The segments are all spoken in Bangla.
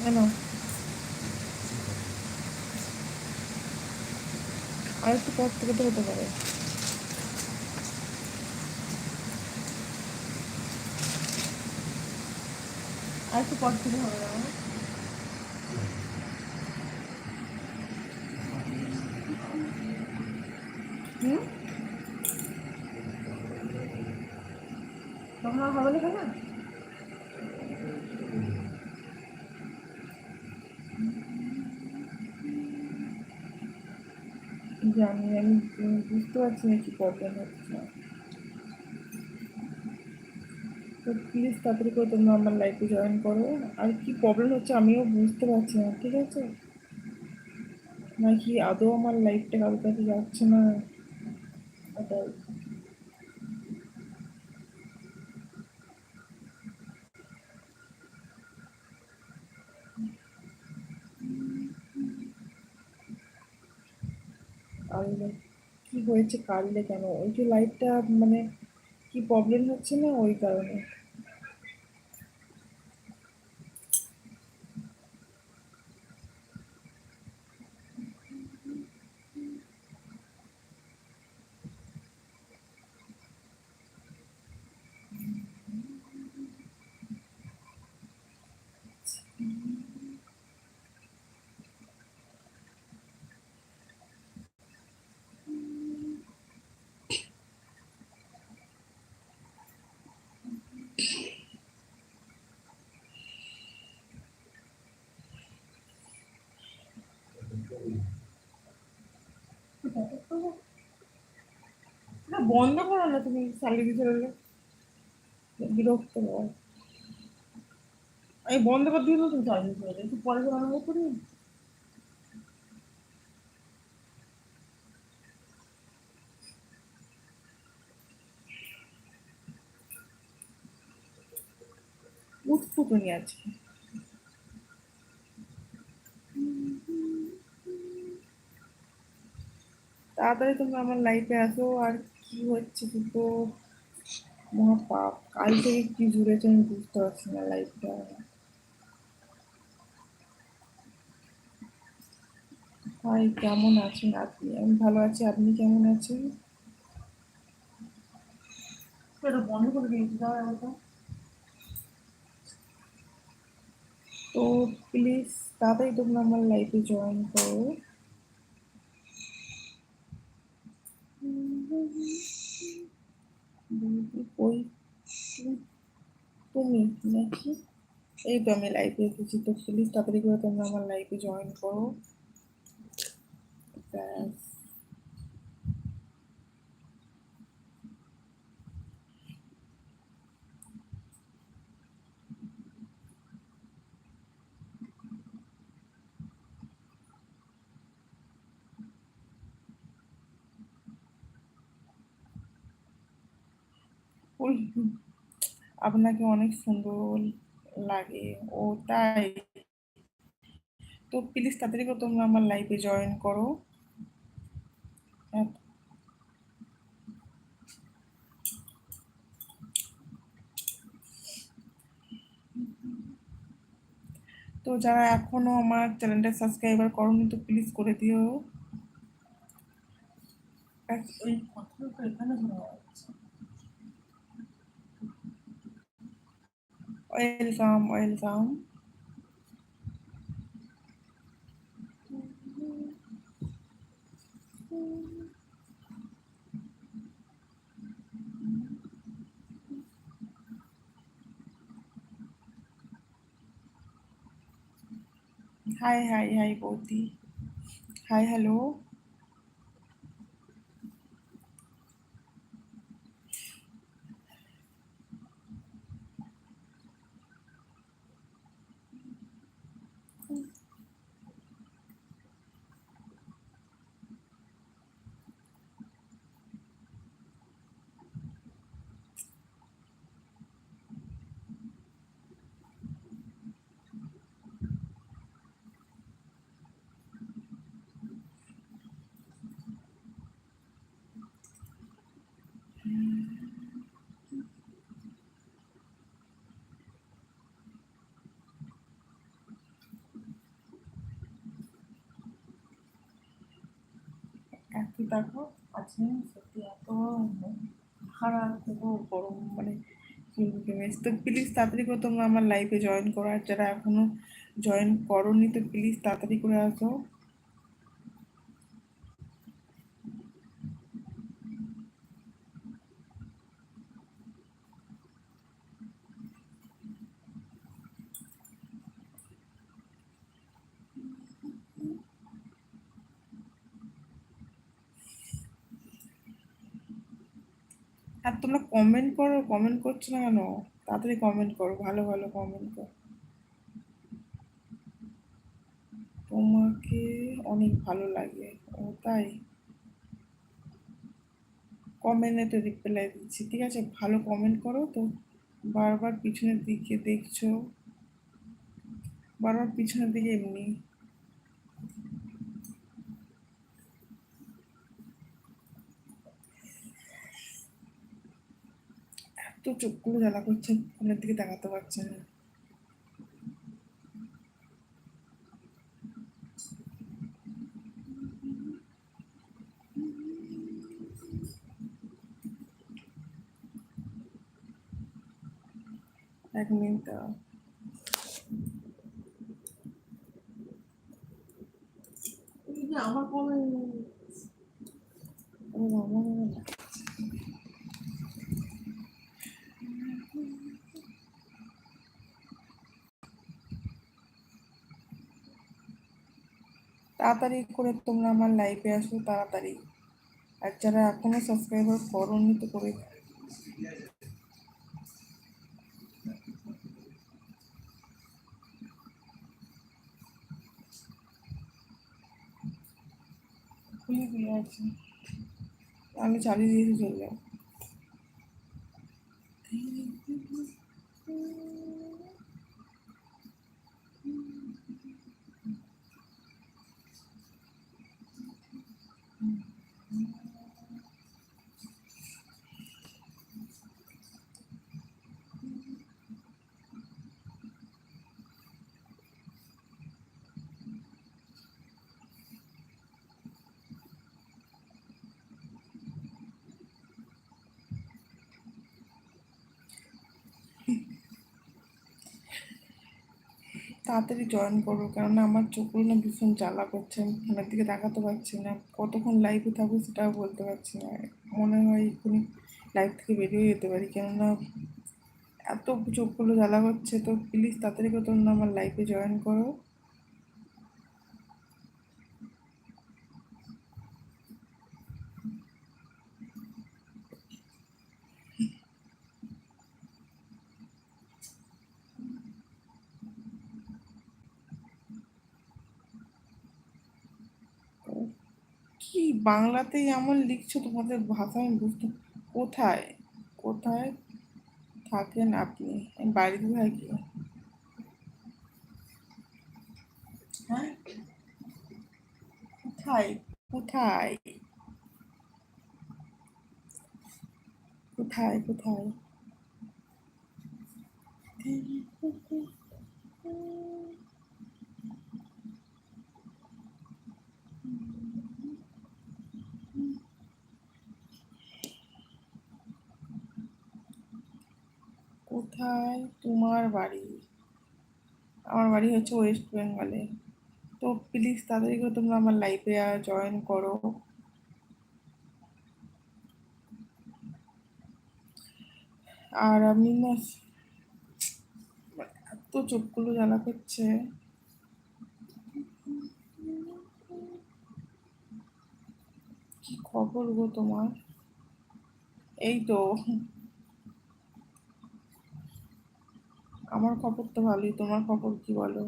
কেন আর একটু পর থেকে তো হতে পারে। আর একটু পর থেকে হবে না। হুম? হবে না জানি আমি বুঝতে পারছি না কি প্রবলেম হচ্ছে। তো প্লিজ তাড়াতাড়ি করে। তোমরা আমার লাইফে জয়েন করো আর কি প্রবলেম হচ্ছে আমিও বুঝতে পারছি না, ঠিক আছে? নাকি আদৌ আমার লাইফটা কারোর কাছে যাচ্ছে না? ওটাই কাললে কি হয়েছে কাললে কেন? ওই যে লাইটটা মানে কি প্রবলেম হচ্ছে না ওই কারণে? না বন্ধ করো না তুমি স্যালারি চলে বিরক্ত হয় আমি বন্ধ করে দিয়ে তুমি একটু পরে করে করি উঠফুটুনি আছে তাড়াতাড়ি তুমি আমার লাইফে আসো আর কি হচ্ছে দুটো? মহা পাপ। কাল থেকে কি জুড়েছে আমি বুঝতে পারছি না লাইফটা ভাই কেমন আছেন আপনি? আমি ভালো আছি আপনি কেমন আছেন? এটা বন্ধ করে দিয়েছি দাও তো। প্লিজ তাড়াতাড়ি তোমরা আমার লাইফে জয়েন করো। তুমি নাকি এই তো আমি লাইভে এসেছি, তো প্লিজ তাড়াতাড়ি করে তোমরা আমার লাইভে জয়েন করো। ব্যাস ওই আপনাকে অনেক সুন্দর লাগে। ও তাই। তো প্লিজ করে তোমরা আমার লাইভে জয়েন করো। তো যারা এখনও আমার চ্যানেলটা সাবস্ক্রাইবার করোনি, তো প্লিজ করে দিও। এক- ওই কথাটা এখানে শোনা যাচ্ছে ওয়েলকাম ওয়েলকাম একই দেখো আজকে সত্যি এত হারা খুব গরম মানে, মানে তো প্লিজ তাড়াতাড়ি করে তোমরা আমার লাইফে জয়েন করো আর যারা এখনও জয়েন করো নি তো প্লিজ তাড়াতাড়ি করে আসো। আর তোমরা কমেন্ট করো কমেন্ট করছ না কেন? তাড়াতাড়ি কমেন্ট করো, ভালো ভালো কমেন্ট করো। তোমাকে অনেক ভালো লাগে, ও তাই? কমেন্টে তো রিপ্লাই দিচ্ছি, ঠিক আছে? ভালো কমেন্ট করো তো। বারবার পিছনের দিকে দেখছ। বারবার পিছনের দিকে এমনি এত চোখগুলো জ্বালা করছে ফোনের দিকে তাকাতে পারছে না। এক মিনিট আমার কোনো তাড়াতাড়ি করে তোমরা আমার লাইফে আসো তাড়াতাড়ি। আর যারা এখনও সাবস্ক্রাইবার করোনি তো করে আমি চালিয়ে দিয়েছি, চলে যাও। তাড়াতাড়ি জয়েন করো কেননা আমার চোখগুলো না ভীষণ জ্বালা করছে ওনার দিকে দেখাতে পারছি না, কতক্ষণ লাইভে থাকব সেটাও বলতে পারছি না, মনে হয় এক্ষুনি লাইভ থেকে বেরিয়ে যেতে পারি, কেননা এত চোখগুলো জ্বালা করছে, তো প্লিজ তাড়াতাড়ি করে তোমরা আমার লাইফে জয়েন করো কি বাংলাতেই এমন লিখছো তোমাদের ভাষা, আমি বুঝতে কোথায় কোথায় থাকেন আপনি? আমি বাড়িতে থাকি। হ্যাঁ? কোথায়? কোথায়? কোথায় কোথায়? কোথায়? তোমার বাড়ি। আমার বাড়ি হচ্ছে ওয়েস্ট বেঙ্গলে। তো প্লিজ তাড়াতাড়ি করে তোমরা আমার লাইফে আর জয়েন করো। আর আমি না এত চোখগুলো জ্বালা করছে। কি খবর গো তোমার? এই তো আমার খবর তো ভালোই, তোমার খবর কি বলো?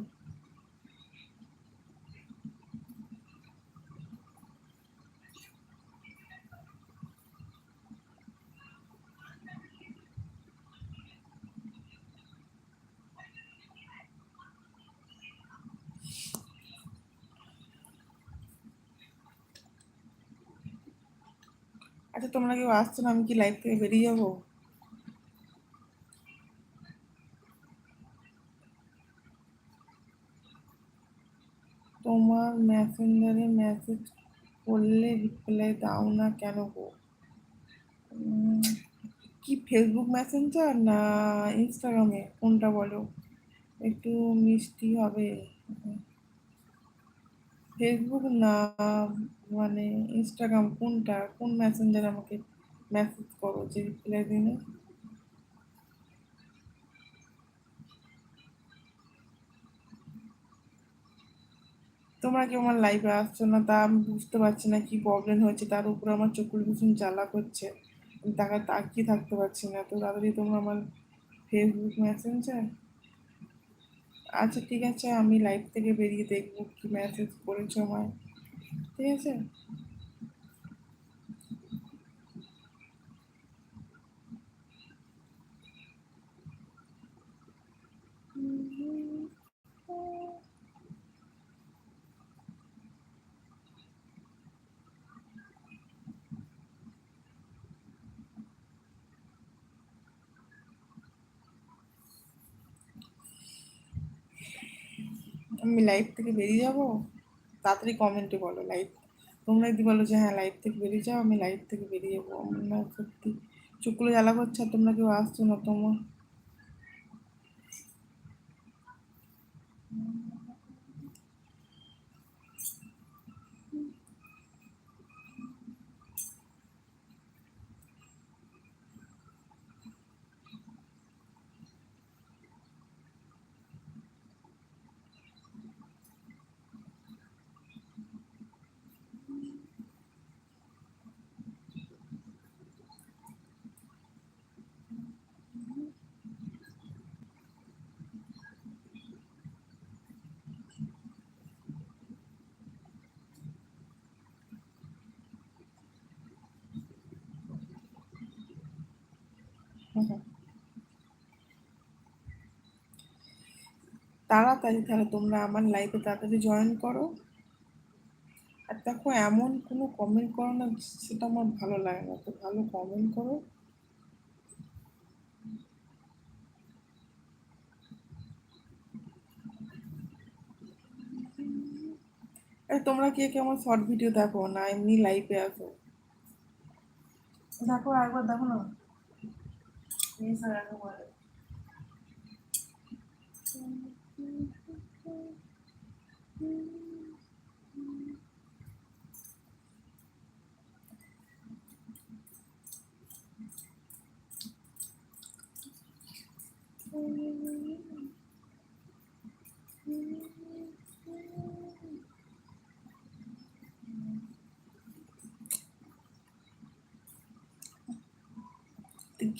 আচ্ছা তোমরা কেউ আসছো না, আমি কি লাইফ থেকে বেরিয়ে যাব তোমার মেসেঞ্জারে মেসেজ করলে রিপ্লাই দাও না কেন গো? কি ফেসবুক মেসেঞ্জার না ইনস্টাগ্রামে কোনটা বলো? একটু মিষ্টি হবে। ফেসবুক না মানে ইনস্টাগ্রাম কোনটা? কোন মেসেঞ্জার আমাকে মেসেজ করো যে রিপ্লাই দিনে? তোমরা কি আমার লাইভে আসছো না? তা আমি বুঝতে পারছি না কি প্রবলেম হয়েছে। তার উপরে আমার চোখগুলো ভীষণ জ্বালা করছে। আমি তাকে তাকিয়ে থাকতে পারছি না। তো তাড়াতাড়ি তোমরা আমার ফেসবুক মেসেঞ্জার আচ্ছা ঠিক আছে, আমি লাইভ থেকে বেরিয়ে দেখব কি মেসেজ করেছ আমায়। ঠিক আছে? আমি লাইভ থেকে বেরিয়ে যাব? তাড়াতাড়ি কমেন্টে বলো লাইভ তোমরা যদি বলো যে হ্যাঁ লাইভ থেকে বেরিয়ে যাও, আমি লাইভ থেকে বেরিয়ে যাব। না সত্যি চুকুলো জ্বালা করছে তোমরা কেউ আসছো না তোমার। তাড়াতাড়ি তাহলে তোমরা আমার লাইফে তাড়াতাড়ি জয়েন করো। আর দেখো, এমন কোনো কমেন্ট করো না, সেটা আমার ভালো লাগে না, তো ভালো কমেন্ট করো। তোমরা কে কে আমার শর্ট ভিডিও দেখো না, এমনি লাইভে আসো। দেখো, একবার দেখো না। এই স্যার একবার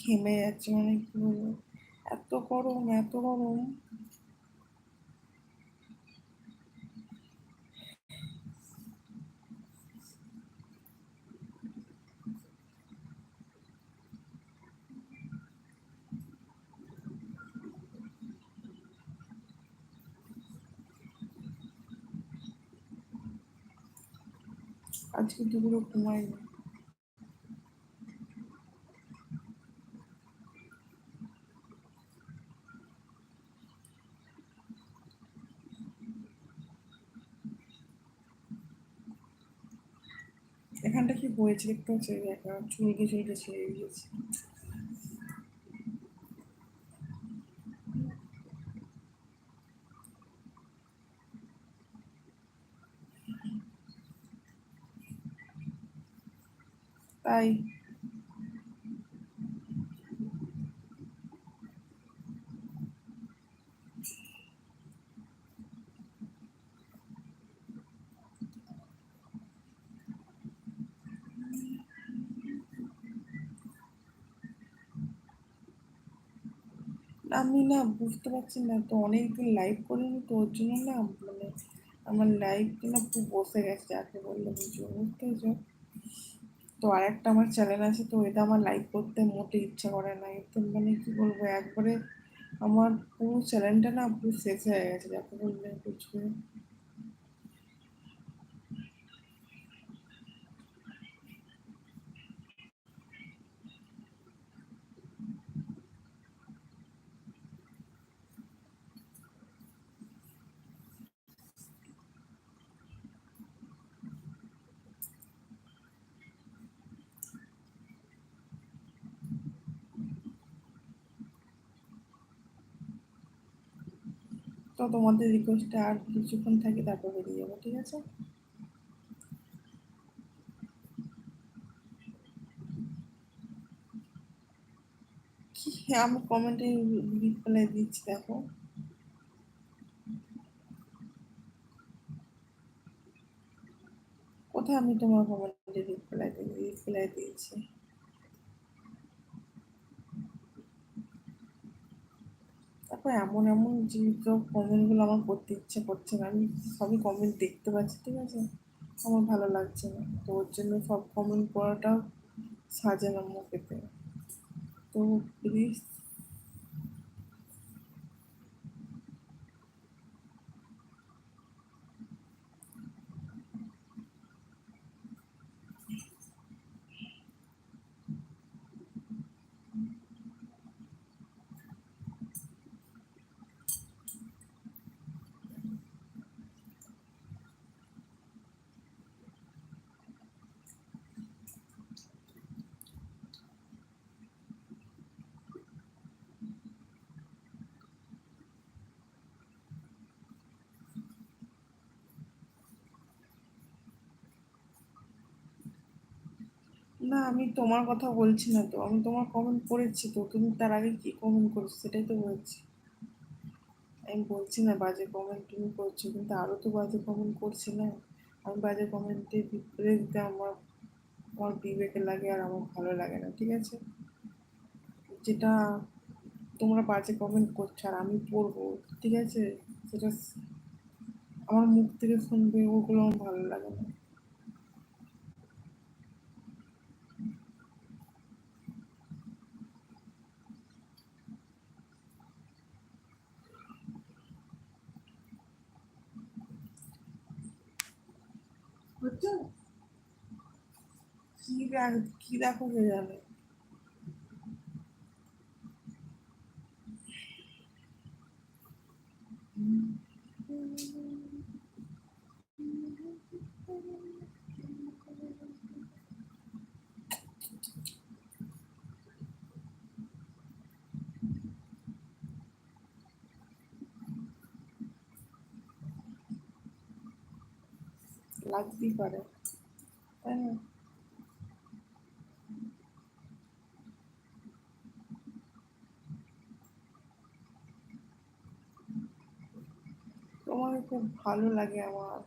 ঘেমে যাচ্ছে মানে কি বলব এত গরম এত গরম। আজকে দুপুরে ঘুমাইনি। এখানটা কি হয়েছে? একটু চুলকে চুলকে ছেড়ে গিয়েছে। তাই আমি না বুঝতে পারছি না। তো অনেক দিন লাইভ করিনি, তো ওর জন্য না মানে আমার লাইভটা না খুব বসে গেছে, যাকে বললে বুঝো, বুঝতে পেরেছ? তো আর একটা আমার চ্যানেল আছে, তো এটা আমার লাইভ করতে মোটে ইচ্ছা করে না। তো মানে কী বলব, একবারে আমার পুরো চ্যানেলটা না পুরো শেষ হয়ে গেছে, যাকে বললে বুঝবে। তো তোমাদের রিকোয়েস্টে আর কিছুক্ষণ থাকি, তারপর বেরিয়ে যাব, ঠিক আছে? আমি কমেন্টে রিপ্লাই দিচ্ছি, দেখো। কোথায় আমি তোমার কমেন্টে রিপ্লাই রিপ্লাই দিয়েছি? তারপর এমন এমন জীবিত কমেন্টগুলো আমার করতে ইচ্ছে করছে না। আমি সবই কমেন্ট দেখতে পাচ্ছি, ঠিক আছে? আমার ভালো লাগছে না। তো ওর জন্য সব কমেন্ট করাটাও সাজে না মুখেতে তো প্লিজ না, আমি তোমার কথা বলছি না তো। আমি তোমার কমেন্ট পড়েছি তো, তুমি তার আগে কি কমেন্ট করেছ সেটাই তো বলছি। আমি বলছি না, বাজে কমেন্ট তুমি করছ, কিন্তু আরও তো বাজে কমেন্ট করছে না। আমি বাজে কমেন্টে রিপ্লাই দিতে আমার আমার বিবেকে লাগে আর আমার ভালো লাগে না, ঠিক আছে? যেটা তোমরা বাজে কমেন্ট করছ আর আমি পড়ব ঠিক আছে? সেটা আমার মুখ থেকে শুনবে, ওগুলো আমার ভালো লাগে না। কি দেখো কি দেখো হয়ে জানে লাগতেই পারে। তাই না? তোমাকে খুব ভালো লাগে আমার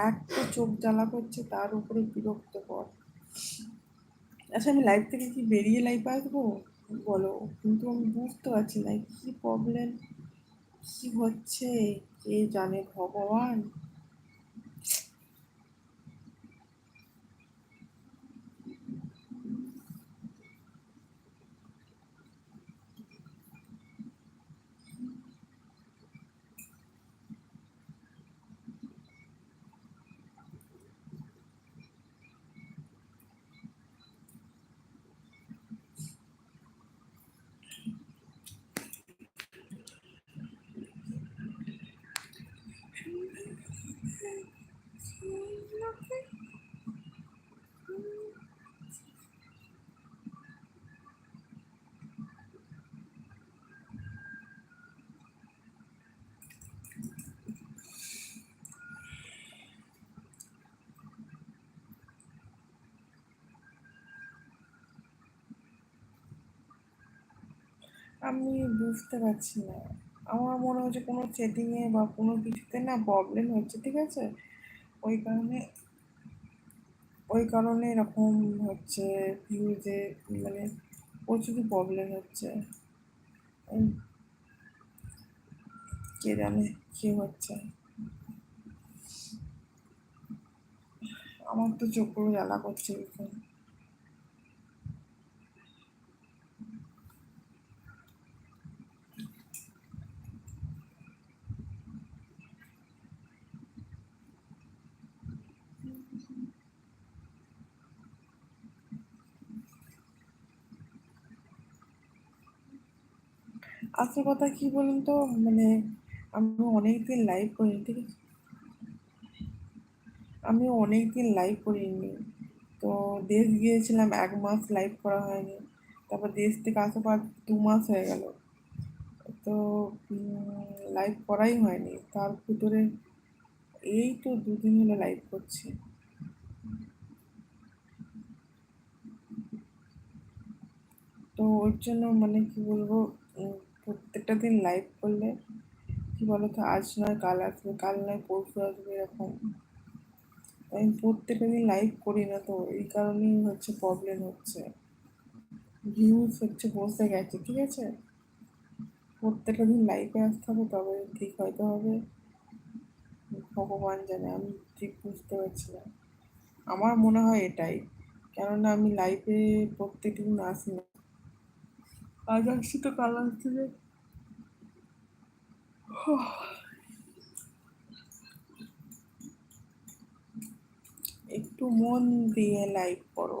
এক তো চোখ জ্বালা করছে, তার উপরে বিরক্ত কর। আচ্ছা আমি লাইফ থেকে কি বেরিয়ে লাইফ আসব? বলো, কিন্তু আমি বুঝতে পারছি না, কী প্রবলেম কী হচ্ছে? কে জানে, ভগবান? আমি বুঝতে পারছি না। আমার মনে হচ্ছে কোনো সেটিংয়ে বা কোনো কিছুতে না প্রবলেম হচ্ছে, ঠিক আছে? ওই কারণে ওই কারণে এরকম হচ্ছে ভিউজে মানে প্রচুর প্রবলেম হচ্ছে। কে জানে কি হচ্ছে। আমার তো চোখগুলো জ্বালা করছে ভীষণ আসল কথা কি বলুন তো? মানে আমি অনেক দিন লাইভ করিনি, ঠিক আছে? আমি অনেক দিন লাইভ করিনি। তো দেশ গিয়েছিলাম, এক মাস লাইভ করা হয়নি। তারপর দেশ থেকে আসার পর দু মাস হয়ে গেল। তো লাইভ করাই হয়নি। তার ভিতরে এই তো দুদিন হলো লাইভ করছি। তো ওর জন্য মানে কি বলব প্রত্যেকটা দিন লাইভ করলে, কি বলতো, আজ নয়, কাল আসবে, কাল নয়, পরশু আসবে এরকম। আমি প্রত্যেকটা দিন লাইভ করি না তো, এই কারণেই হচ্ছে প্রবলেম হচ্ছে। ভিউজ হচ্ছে বসে গেছে, ঠিক আছে? প্রত্যেকটা দিন লাইভে আসতে হবে, তবে ঠিক হয়তো হবে। ভগবান জানে, আমি ঠিক বুঝতে পারছি না। আমার মনে হয় এটাই, কেননা আমি লাইভে প্রত্যেকদিন আসি না আজ আসছি তো কাল আসছি একটু মন দিয়ে লাইভ করো।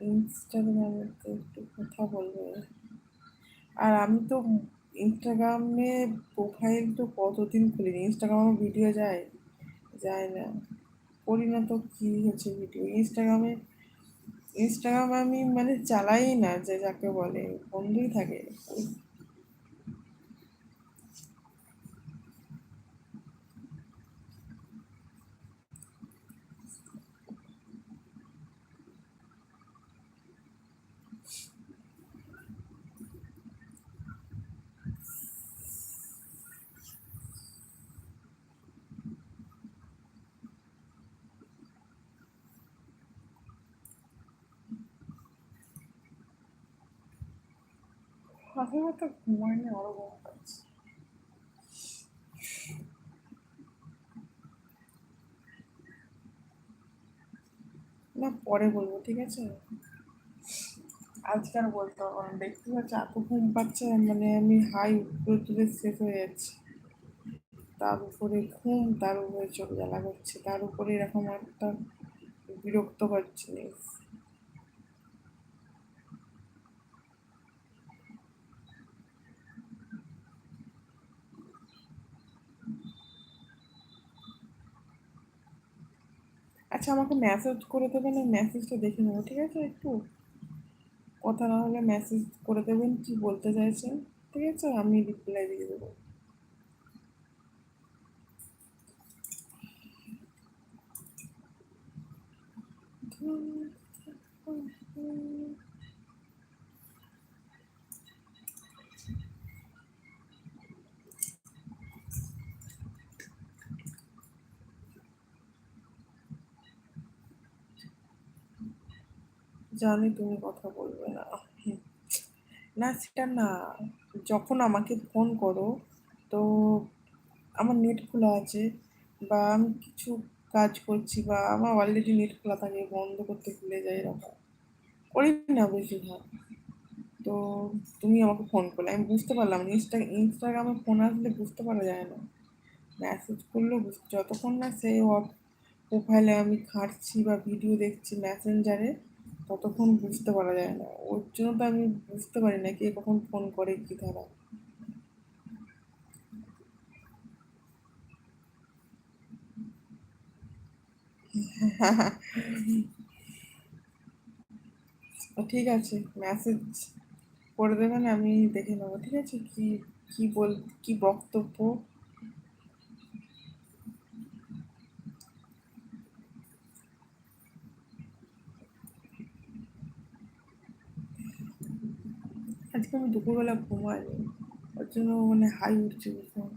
ইনস্টাগ্রামে তো একটু কথা বলবে। আর আমি তো ইনস্টাগ্রামে প্রোফাইল তো কতদিন খুলিনি? ইনস্টাগ্রামে ভিডিও যায়? যায় না। করি না তো কী হচ্ছে ভিডিও ইনস্টাগ্রামে ইনস্টাগ্রাম আমি মানে চালাই না যে যাকে বলে বন্ধুই থাকে। মাঝে মাঝে ঘুমাইনি আরও ঘুম পাচ্ছে না, পরে বলব, ঠিক আছে? আজকে আর বলতে পারব না। দেখতে পাচ্ছি, এত ঘুম পাচ্ছে মানে আমি হাই উপরে তুলে শেষ হয়ে যাচ্ছি। তার উপরে ঘুম, তার উপরে চোখ জ্বালা করছে, তার উপরে এরকম একটা বিরক্ত করছে। আচ্ছা আমাকে মেসেজ করে দেবেন ওই মেসেজটা দেখে নেব, ঠিক আছে? একটু কথা না হলে মেসেজ করে দেবেন কি বলতে চাইছেন, ঠিক আছে? আমি রিপ্লাই দিয়ে দেবো। জানি তুমি কথা বলবে না। না, সেটা না। যখন আমাকে ফোন করো, তো আমার নেট খোলা আছে বা আমি কিছু কাজ করছি বা আমার অলরেডি নেট খোলা থাকে, বন্ধ করতে ভুলে যাই এরকম। করি না বেশিরভাগ। তো তুমি আমাকে ফোন করলে। আমি বুঝতে পারলাম ইনস্টা ইনস্টাগ্রামে ফোন আসলে বুঝতে পারা যায় না। মেসেজ করলেও বুঝতে যতক্ষণ না সেই প্রোফাইলে আমি খাটছি বা ভিডিও দেখছি মেসেঞ্জারে ততক্ষণ বুঝতে পারা যায় না। ওর জন্য তো আমি বুঝতে পারি না কে কখন ফোন করে, কি ধারা। ঠিক আছে মেসেজ করে দেবেন, আমি দেখে নেব, ঠিক আছে? কি কি বল, কি বক্তব্য? আজকে আমি দুপুরবেলা ঘুমাইনি। ওর জন্য মানে হাই উঠছে ভীষণ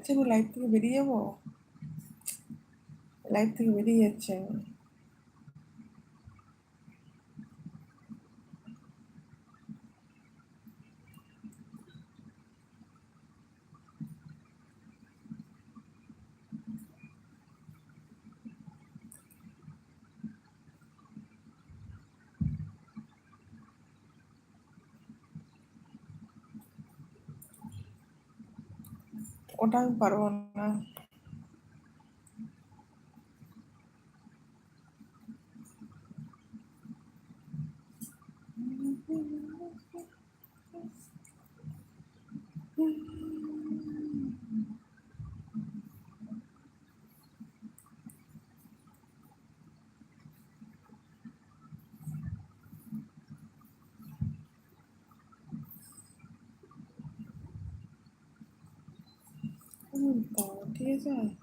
আচ্ছা আমি লাইভ থেকে বেরিয়ে যাব? লাইভ থেকে বেরিয়ে যাচ্ছে। ওটা আমি পারব না হুম, বাবা, ঠিক আছে